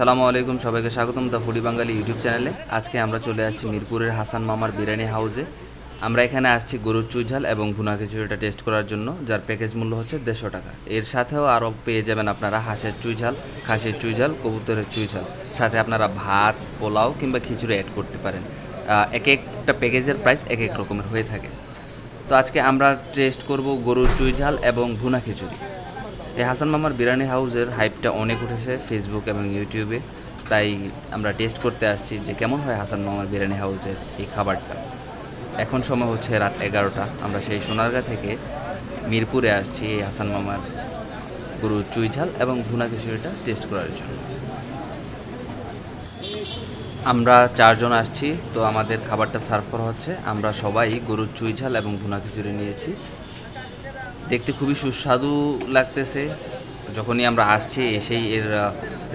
আসসালামু আলাইকুম, সবাইকে স্বাগতম দ্য ফুডি বাঙালি ইউটিউব চ্যানেলে। আজকে আমরা চলে আসছি মিরপুরের হাসান মামার বিরিয়ানি হাউসে। আমরা এখানে আসছি গরুর চুইঝাল এবং ভুনা খিচুড়িটা টেস্ট করার জন্য, যার প্যাকেজ মূল্য হচ্ছে দেড়শো টাকা। এর সাথেও আরও পেয়ে যাবেন আপনারা হাঁসের চুইঝাল খাসির চুইঝাল কবুতরের চুইঝাল সাথে আপনারা ভাত, পোলাও কিংবা খিচুড়ি অ্যাড করতে পারেন। এক একটা প্যাকেজের প্রাইস এক এক রকমের হয়ে থাকে। তো আজকে আমরা টেস্ট করব গরুর চুইঝাল এবং ভুনা খিচুড়ি। এই হাসান মামার বিরিয়ানি হাউসের হাইপটা অনেক উঠেছে ফেসবুক এবং ইউটিউবে তাই আমরা টেস্ট করতে আসছি যে কেমন হয় হাসান মামার বিরিয়ানি হাউসের এই খাবারটা। এখন সময় হচ্ছে রাত এগারোটা। আমরা সেই সোনারগাঁ থেকে মিরপুরে আসছি এই হাসান মামার গরুর চুইঝাল এবং ভুনা খিচুড়িটা টেস্ট করার জন্য। আমরা চারজন আসছি, তো আমাদের খাবারটা সার্ভ করা হচ্ছে। আমরা সবাই গরুর চুইঝাল এবং ভুনা খিচুড়ি নিয়েছি। দেখতে খুবই সুস্বাদু লাগতেছে। যখনই আমরা আসছি এসেই এর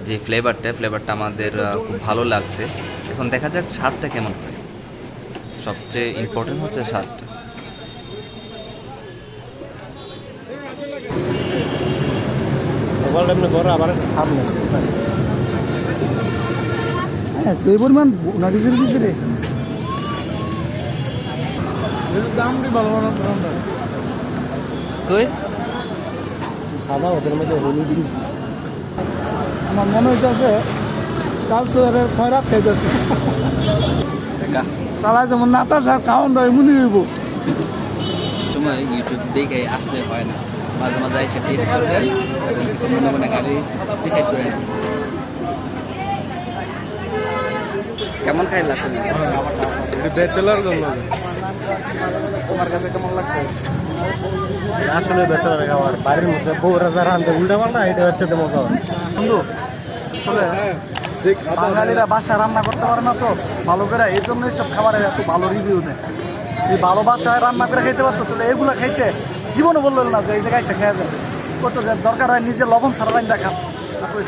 যে ফ্লেভারটা ফ্লেভারটা আমাদের খুব ভালো লাগছে। এখন দেখা যাক স্বাদটা কেমন হয়। সবচেয়ে ইম্পর্টেন্ট হচ্ছে স্বাদটা। হ্যাঁ পরিমাণ ভিতরে দামটি ভালো তুই সাদা ওদের মধ্যে হলুদ আমার মনে হইতেছে কালচারের খয়রাত খাইতেছে। তারা যেমন নাতাশা খাওয়ান দেয় মনে হইব। সময় ইউটিউব দেখে আসতে হয় না। মাঝে মাঝে এসে টেস্ট করবেন এবং কিছু মনে মনে গাড়ি ডিসাইড করে নেন কেমন খাই লাগছে ব্যাচেলার জন্য। তোমার কাছে কেমন লাগছে? আসলে ব্যাচেলার খাবার বাড়ির মধ্যে বউরা যারা আনতে উল্টা পাল্টা, এটা হচ্ছে তো মজা বন্ধু, আসলে বাঙালিরা বাসা রান্না করতে পারে না তো, ভালো করে। এই জন্যই সব খাবারের এত ভালো রিভিউ দেয়। এই ভালো বাসায় রান্না করে খাইতে পারতো তাহলে এগুলো খাইতে জীবনে বলল না যে এই জায়গায় খেয়ে যাবে। কত দরকার হয় নিজে লবণ ছাড়া রান্না খা তারপরে